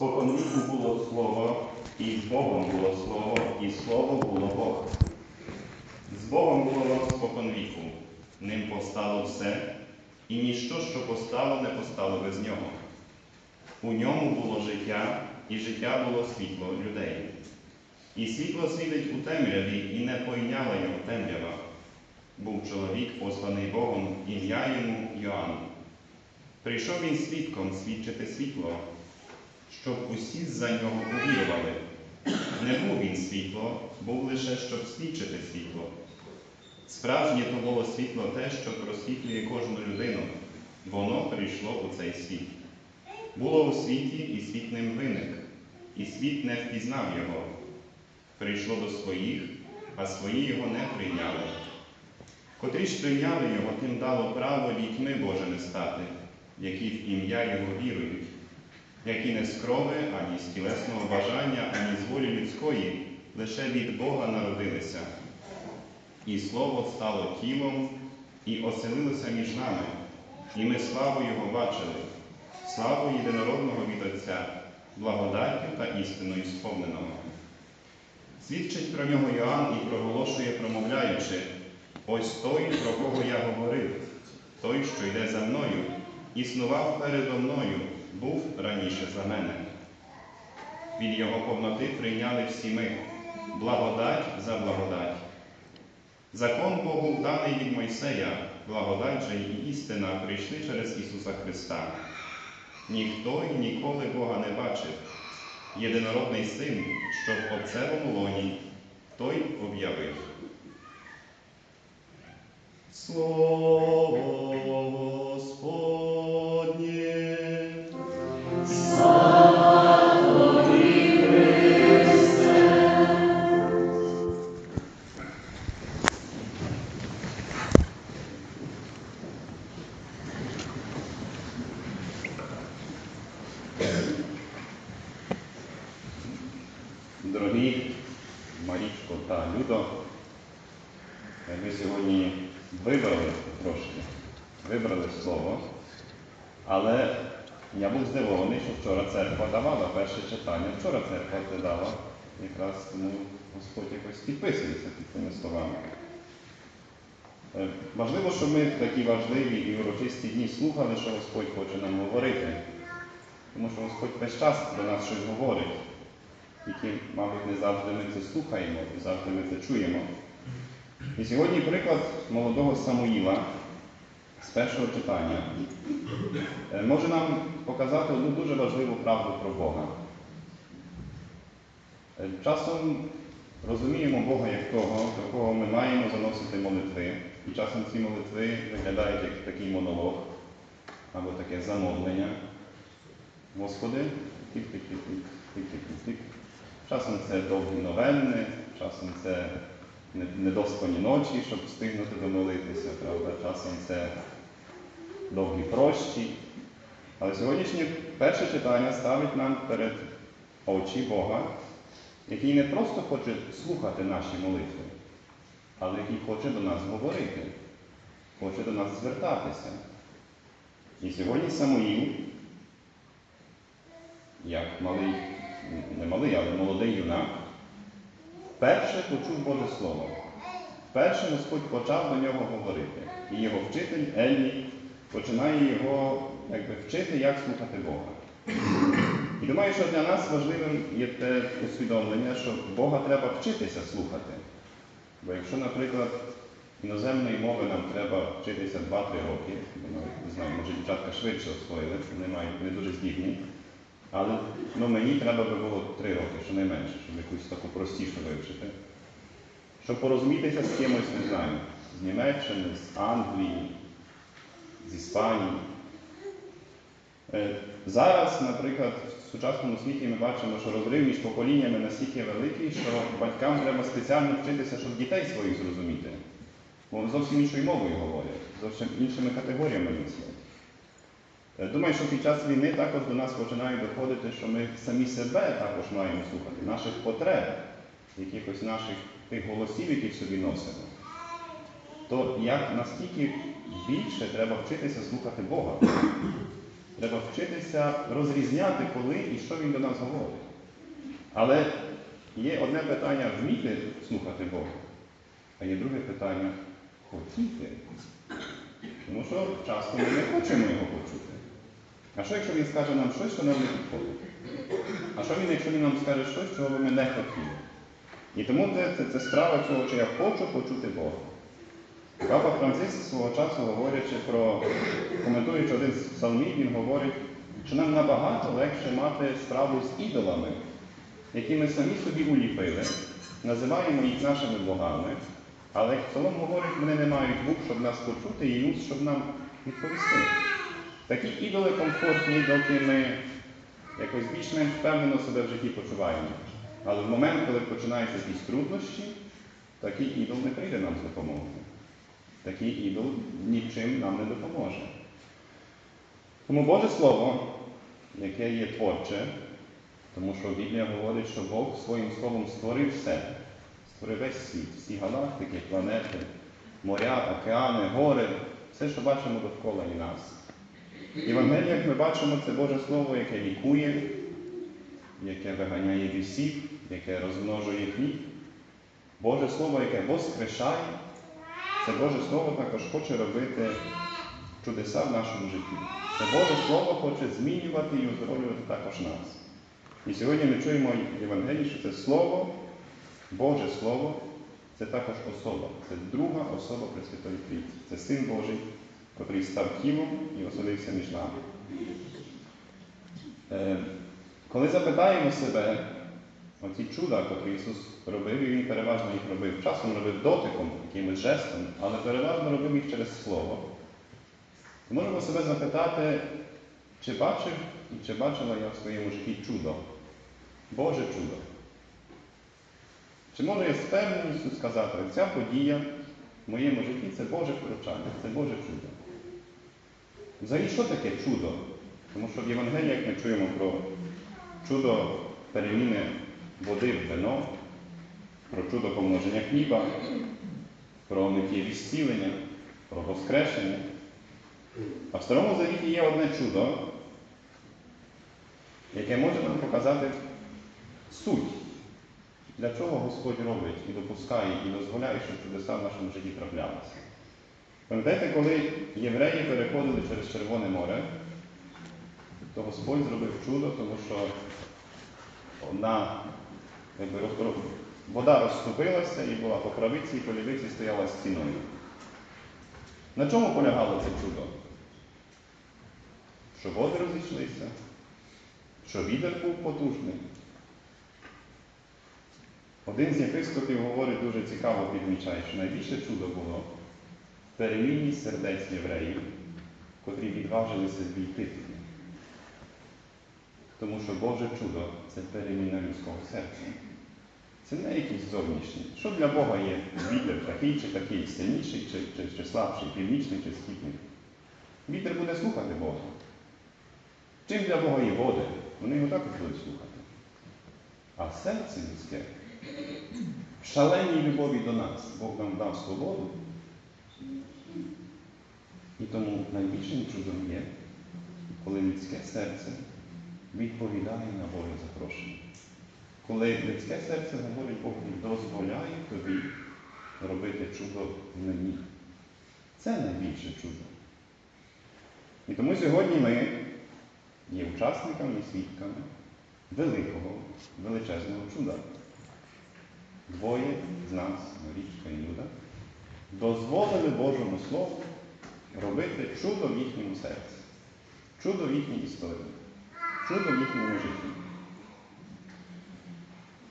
Споконвіку було слово, і з Богом було слово, і слово було Бог. З Богом було споконвіку, ним постало все, і ніщо, що постало, не постало без нього. У ньому було життя, і життя було світло людей. І світло світить у темряві, і не пойняла його темрява. Був чоловік, посланий Богом, ім'я йому Йоанн. Прийшов він свідком свідчити світло, щоб усі за нього увірували. Не був він світло, був лише, щоб свідчити світло. Справжнє то було світло те, що просвітлює кожну людину. Воно прийшло у цей світ. Було у світі, і світ ним виник, і світ не впізнав його. Прийшло до своїх, а свої його не прийняли. Котрі ж прийняли його, тим дало право дітьми Божими стати, які в ім'я Його вірують, які не з крови, ані з тілесного бажання, ані з волі людської, лише від Бога народилися. І Слово стало тілом і оселилося між нами, і ми славу Його бачили, славу єдинородного від Отця, благодаттю та істиною сповненого. Свідчить про нього Йоанн і проголошує, промовляючи, ось той, про кого я говорив, той, що йде за мною, існував передо мною, був раніше за мене. Від його повноти прийняли всі ми, благодать за благодать. Закон Богу даний від Мойсея, благодать же і істина прийшли через Ісуса Христа. Ніхто й ніколи Бога не бачив. Єдинородний син, що в Отцевому лоні, той об'явив. Слово я був здивований, що вчора церква давала перше читання. Вчора церква це дала, якраз тому Господь якось підписується під цими словами. Е, Важливо, щоб ми в такі важливі і урочисті дні слухали, що Господь хоче нам говорити. Тому що Господь весь час до нас щось говорить. Тільки, мабуть, не завжди ми це слухаємо, не завжди ми це чуємо. І сьогодні приклад молодого Самуїла з першого читання е, може нам показати одну дуже важливу правду про Бога. Е, Часом розуміємо Бога як того, до кого ми маємо заносити молитви. І часом ці молитви виглядають як такий монолог або таке замовлення. Господи, тик-тик-тик-тик. Часом це довгі новенни, часом це недоспані ночі, щоб встигнути домолитися, правда? Часом це довгі прощі. Але сьогоднішнє перше читання ставить нам перед очі Бога, який не просто хоче слухати наші молитви, але який хоче до нас говорити, хоче до нас звертатися. І сьогодні Самуїл, як малий, не малий, але молодий юнак, вперше почув Боже Слово. Вперше Господь почав до нього говорити. І його вчитель Еллі починає його якби, вчити, як слухати Бога. І думаю, що для нас важливим є те усвідомлення, що Бога треба вчитися слухати. Бо якщо, наприклад, іноземної мови нам треба вчитися 2-3 роки, думаю, не знаю, може дівчатка швидше освоїли, вони не дуже здібні. Але ну, мені треба би було 3 роки, щонайменше, щоб якусь таку простішу вивчити. Щоб порозумітися з кимось, не знаю, з Німеччини, з Англії, з Іспанії. Е, Зараз, наприклад, в сучасному світі ми бачимо, що розрив між поколіннями настільки великий, що батькам треба спеціально вчитися, щоб дітей своїх зрозуміти. Бо зовсім іншою мовою говорять, зовсім іншими категоріями мислять. Е, Думаю, що під час війни також до нас починає доходити, що ми самі себе також маємо слухати, наших потреб, якихось наших тих голосів, які в собі носимо. То як настільки більше треба вчитися слухати Бога. Треба вчитися розрізняти, коли і що він до нас говорить. Але є одне питання вміти слухати Бога, а є друге питання хотіти. Тому що часто ми не хочемо його почути. А що, якщо він скаже нам щось, що нам не підходить? А що він, якщо він нам скаже щось, чого ми не хотіли? І тому це, це, це справа цього, що я хочу почути Бога. Папа Франциск свого часу, говорячи про, коментуючи один з псалмів, він говорить, що нам набагато легше мати справу з ідолами, які ми самі собі уліпили, називаємо їх нашими богами, але як псалом говорить, вони не мають вух, щоб нас почути, і уст, щоб нам відповісти. Такі ідоли комфортні, доки ми якось більш-менш впевнено себе в житті почуваємо. Але в момент, коли починаються якісь труднощі, такий ідол не прийде нам з допомогою. Такий ідол нічим нам не допоможе. Тому Боже Слово, яке є творче, тому що Біблія говорить, що Бог своїм словом створив все, створив весь світ, всі галактики, планети, моря, океани, гори, все, що бачимо довкола і нас. Євангелія, як ми бачимо, це Боже Слово, яке лікує, яке виганяє бісів, яке розмножує хліб. Боже Слово, яке воскрешає, це Боже Слово також хоче робити чудеса в нашому житті. Це Боже Слово хоче змінювати і оздоровлювати також нас. І сьогодні ми чуємо в Євангелії, що це Слово, Боже Слово, це також особа, це друга особа Пресвятої Трійці. Це Син Божий, котрий став тілом і оселився між нами. Е, Коли запитаємо себе, оці чуда, котрі Ісус робив, і Він переважно їх робив, часом робив дотиком, якимось жестом, але переважно робив їх через Слово, то можемо себе запитати, чи бачив і чи бачила я в своєму житті чудо, Боже чудо. Чи можу я з певністю сказати, ця подія в моєму житті це Боже втручання, це Боже чудо. Взагалі, що таке чудо? Тому що в Євангеліях ми чуємо про чудо переміни води в вино, про чудо помноження хліба, про миттєві зцілення, про воскрешення. А в Старому Завіті є одне чудо, яке може нам показати суть, для чого Господь робить і допускає, і дозволяє, щоб чудеса в нашому житті траплялися. Пам'ятаєте, коли євреї переходили через Червоне море, то Господь зробив чудо, тому що одна якби, вода розступилася і була по правиці і по лівиці стояла стіною. На чому полягало це чудо? Що води розійшлися, що вітер був потужний. Один з єпископів говорить дуже цікаво підмічає, що найбільше чудо було в сердець євреїв, котрі відважилися війти туди. Тому що Боже чудо це переміна людського серця. Це не якісь зовнішні. Що для Бога є вітер такий чи такий, сильніший чи, чи, чи слабший, північний чи східний? Вітер буде слухати Бога. Чим для Бога є води? Вони його також будуть слухати. А серце людське в шаленій любові до нас Бог нам дав свободу. І тому найбільшим чудом є, коли людське серце відповідає на волю запрошення. Коли людське серце говорить Богу, дозволяє тобі робити чудо в мені. Це найбільше чудо. І тому сьогодні ми є учасниками і свідками великого, величезного чуда. Двоє з нас, Марічка і Люда, дозволили Божому Слову робити чудо в їхньому серці, чудо в їхній історії, чудо в їхньому житті.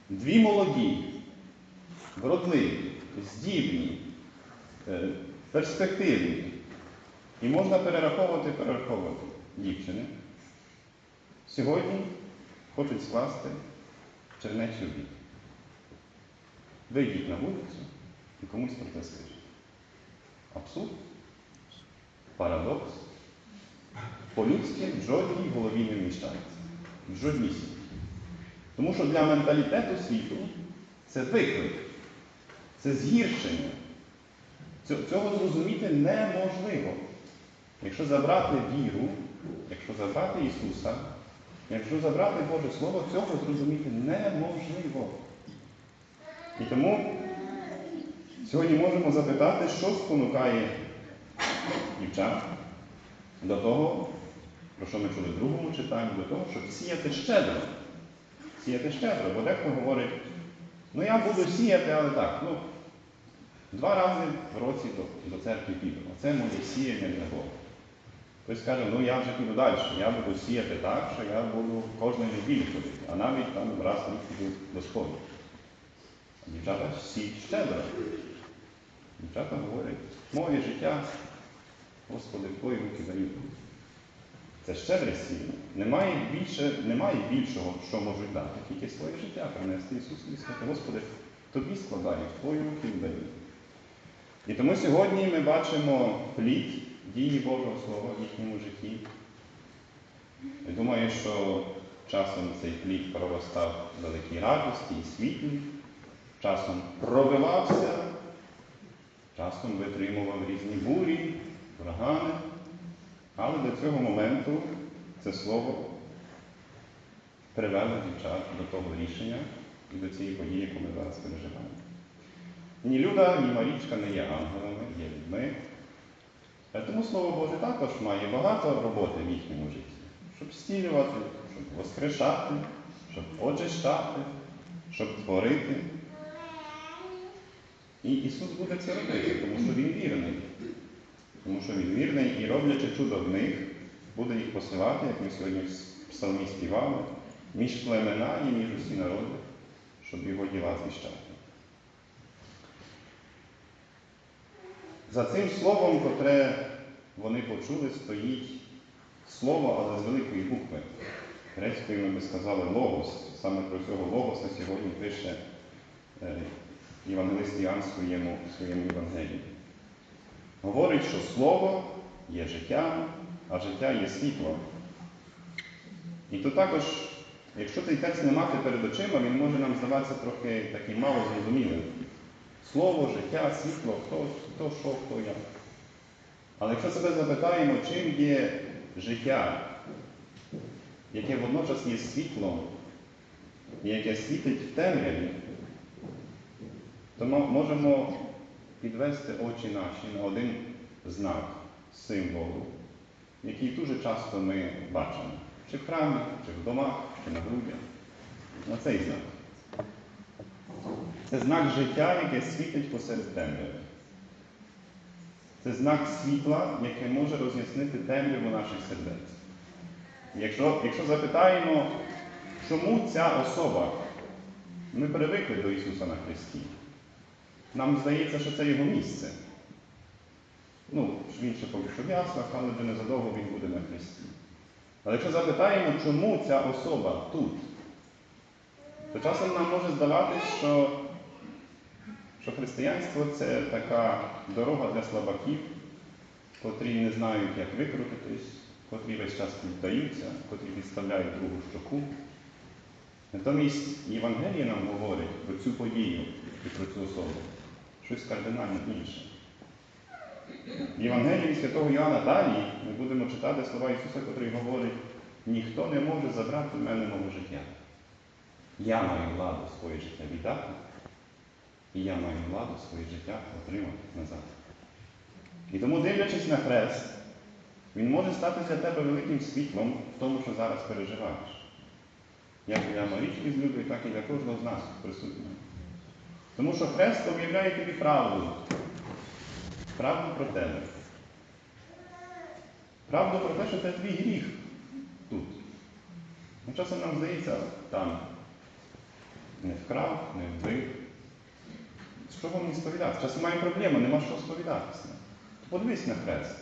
Дві молоді, вродливі, здібні, е, перспективні. І можна перераховувати, перераховувати дівчини. Сьогодні хочуть скласти чернечий обід. Вийдіть на вулицю і комусь про це скажіть. Абсурд, парадокс. По-людськи в жодній голові не вміщається. В жодній. Тому що для менталітету світу це виклик, це згіршення. Цього зрозуміти неможливо. Якщо забрати віру якщо забрати Ісуса, якщо забрати Боже Слово, цього зрозуміти неможливо. І тому сьогодні можемо запитати, що спонукає дівчат до того, про що ми чули в другому читанні, до того, щоб сіяти щедро. Сіяти щедро, бо дехто говорить, ну я буду сіяти, але так, ну, два рази в році до, до церкви піду. Оце моє сіяння для Бога. Хтось каже, ну я вже піду далі, я буду сіяти так, що я буду кожної неділі ходити, а навіть там раз в рік піду до сходу. Дівчата сіють щедро. Дівчата говорять, моє життя, Господи, в твої руки даю. Це щедре сіяння. Немає, більше, немає більшого, що можуть дати, тільки своє життя принести Ісусу і сказати, Господи, тобі складаю, в твої руки даю. І тому сьогодні ми бачимо плід дії Божого Слова в їхньому житті. Я думаю, що часом цей плід проростав великій радості і світлі, часом пробивався, часом витримував різні бурі, урагани. Але до цього моменту це слово привело дівчат до того рішення і до цієї події, яку ми зараз переживаємо. Ні Люда, ні Марічка не є ангелами, є людьми. Е, Тому Слово Боже також має багато роботи в їхньому житті, щоб зцілювати, щоб воскрешати, щоб очищати, щоб творити. І Ісус буде це робити, тому що Він вірний. Тому що Він вірний і роблячи чудо в них, буде їх посилати, як ми сьогодні в псалмі співали, між племена і між усі народи, щоб його діла звіщати. За цим словом, котре вони почули, стоїть слово, але з великої букви. Грецькою ми би сказали логос. Саме про цього логоса сьогодні пише е, Євангелист Іоанн в своєму, своєму Євангелії. Говорить, що слово є життя, а життя є світло. І то також, якщо цей текст не мати перед очима, він може нам здаватися трохи таким мало зрозумілим. Слово, життя, світло, хто, хто що, хто як. Але якщо себе запитаємо, чим є життя, яке водночас є світлом, і яке світить в темряві, то ми можемо підвести очі наші на один знак, символу, який дуже часто ми бачимо, чи в храмі, чи в домах, чи на грудях. На цей знак. Це знак життя, яке світить посеред темряви. Це знак світла, яке може роз'яснити темряву наших сердець. Якщо, якщо запитаємо, чому ця особа, ми привикли до Ісуса на Христі, нам здається, що це його місце. Ну, він ще поки що в яслах, але вже незадовго він буде на Христі. Але якщо запитаємо, чому ця особа тут, то часом нам може здаватись, що, що християнство це така дорога для слабаків, котрі не знають, як викрутитись, котрі весь час піддаються, котрі підставляють другу щоку. Натомість Євангеліє нам говорить про цю подію і про цю особу щось кардинально інше. В Євангелії святого Йоанна далі ми будемо читати слова Ісуса, котрий говорить, ніхто не може забрати в мене мого життя. Я маю владу своє життя віддати, і я маю владу своє життя отримати назад. І тому, дивлячись на хрест, він може стати для тебе великим світлом в тому, що зараз переживаєш. Як для Марічки з Людою, так і для кожного з нас присутнього. Тому що хрест об'являє тобі правду. Правду про тебе. Правду про те, що це твій гріх тут. Ну, часом нам здається, там не вкрав, не вбив. Що вам не сповідати? Часом маємо проблему, нема що сповідатися. Подивись на хрест.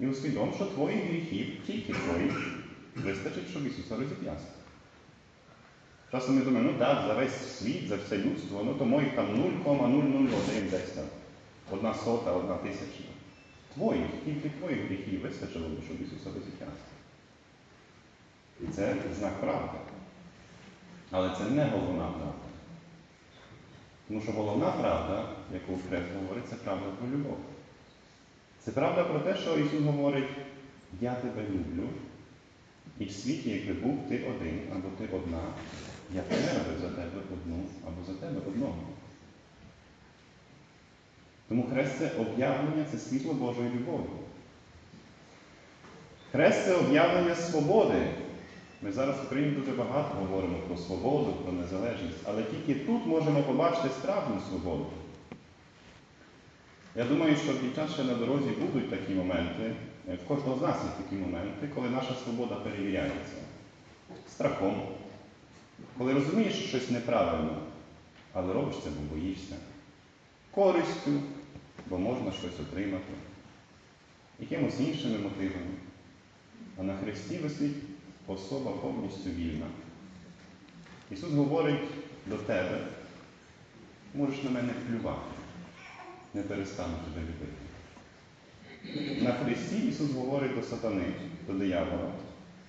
І усвідом, що твоїх гріхів, тільки твоїх, вистачить, щоб Ісуса розіп'ясти. Часом ми думаємо, ну так, за весь світ, за все людство, ну то моїх там 0,001 десь там. Одна сота, одна тисячна. Твоїх, тільки твоїх гріхів вистачило щоб Ісуса розіп'ясти. І це знак правди. Але це не головна правда. Тому що головна правда, яку Хрест говорить, це правда про любов. Це правда про те, що Ісус говорить, я тебе люблю, і в світі, якби був ти один або ти одна, я помер за тебе одну або за тебе одного. Тому хрест це об'явлення, це світло Божої любові. Хрест це об'явлення свободи. Ми зараз в Україні дуже багато говоримо про свободу, про незалежність, але тільки тут можемо побачити справжню свободу. Я думаю, що під час ще на дорозі будуть такі моменти, е, в кожного з нас є такі моменти, коли наша свобода перевіряється страхом, коли розумієш, що щось неправильно, але робиш це, бо боїшся, користю, бо можна щось отримати, якимось іншими мотивами. А на Христі висить особа повністю вільна. Ісус говорить до тебе, можеш на мене плювати, не перестану тебе любити. На Христі Ісус говорить до сатани, до диявола,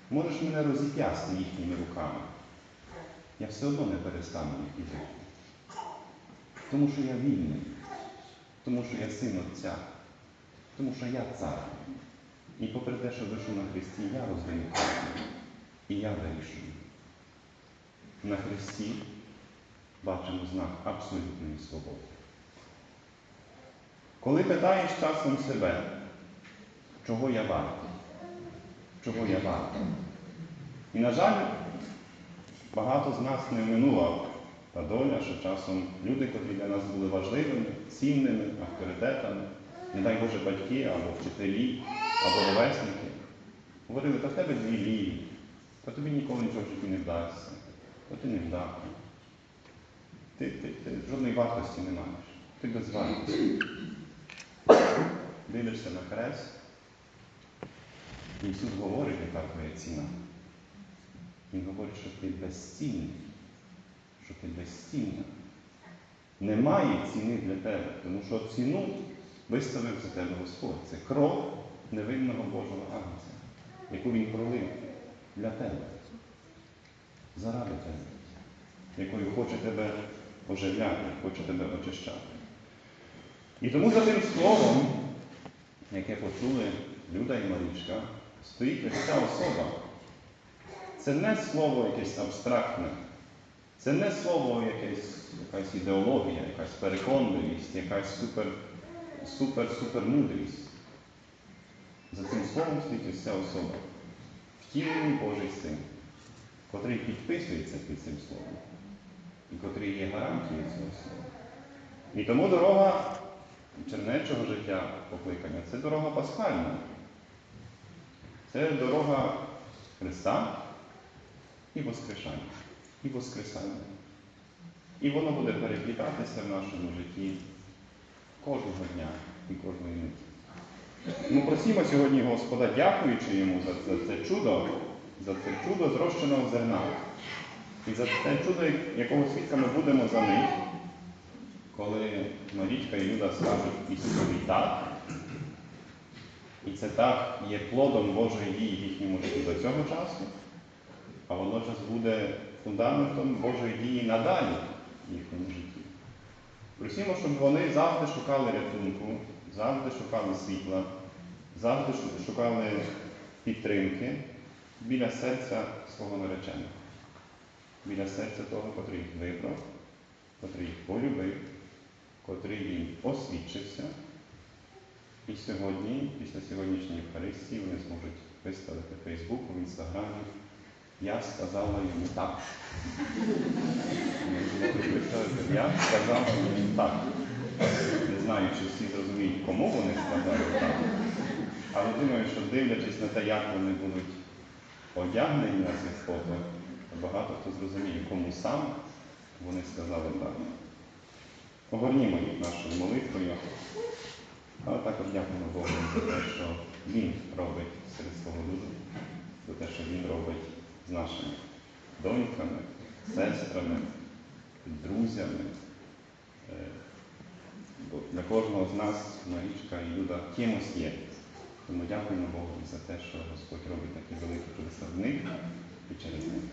можеш мене розіп'ясти їхніми руками. Я все одно не перестану їх любити. Тому що я вільний, тому що я син Отця, тому що я цар. І попри те, що вийшов на Христі, я роздаю карти. І я вирішую. На Христі бачимо знак абсолютної свободи. Коли питаєш часом себе, чого я вартий, чого я вартий. І, на жаль, багато з нас не минула та доля, що часом люди, котрі для нас були важливими, цінними, авторитетами, не дай Боже батьки або вчителі, або ровесники, говорили, та в тебе дві ліві, та тобі ніколи нічого в житті не вдасться, то ти не вдатний. Ти, ти, ти жодної вартості не маєш. Ти безвартісний. Дивишся на хрест, і Ісус говорить, яка твоя ціна. Він говорить, що ти безцінний, що ти безцінна. Немає ціни для тебе, тому що ціну виставив за тебе Господь. Це кров невинного Божого Агнця, яку Він пролив для тебе, заради тебе, якою хоче тебе оживляти, хоче тебе очищати. І тому за тим словом, яке почули Люда і Марічка, стоїть ось ця особа. Це не слово якесь абстрактне, це не слово якесь, якась ідеологія, якась переконливість, якась супер, супер, супер мудрість. За цим словом стоїть ця особа. Втілений Божий син, котрий підписується під цим словом, і котрий є гарантією цього слова. І тому дорога чернечого життя покликання це дорога пасхальна. Це дорога Христа і Воскрешання. І Воскресання. І воно буде переплітатися в нашому житті кожного дня і кожної миті. Ми просимо сьогодні Господа, дякуючи йому за це, це чудо, за це чудо зрощеного зерна. І за те чудо, якого свідками будемо за них, коли Марічка і Люда скажуть Ісусові так. І це так є плодом Божої дії в їхньому житті до цього часу, а водночас буде фундаментом Божої дії надалі в їхньому житті. Просимо, щоб вони завжди шукали рятунку, завжди шукали світла, завжди шукали підтримки біля серця свого нареченого, біля серця того, котрий їх вибрав, котрий їх полюбив, котрий їм освідчився. І сьогодні, після сьогоднішньої Євхаристії, вони зможуть виставити в Фейсбуку, в Інстаграмі. Я сказала йому так. Я сказала йому так. Не знаю, чи всі зрозуміють, кому вони сказали так. Але думаю, що дивлячись на те, як вони будуть одягнені на цих фото, багато хто зрозуміє, кому сам вони сказали так. Огорнімо їх нашою молитвою. Але також дякуємо Богу за те, що Він робить серед свого люду, за те, що Він робить з нашими доньками, сестрами, друзями. Е, Бо для кожного з нас Марічка і Люда кимось є. Тому дякуємо Богу за те, що Господь робить такі великі чудеса в них і через них.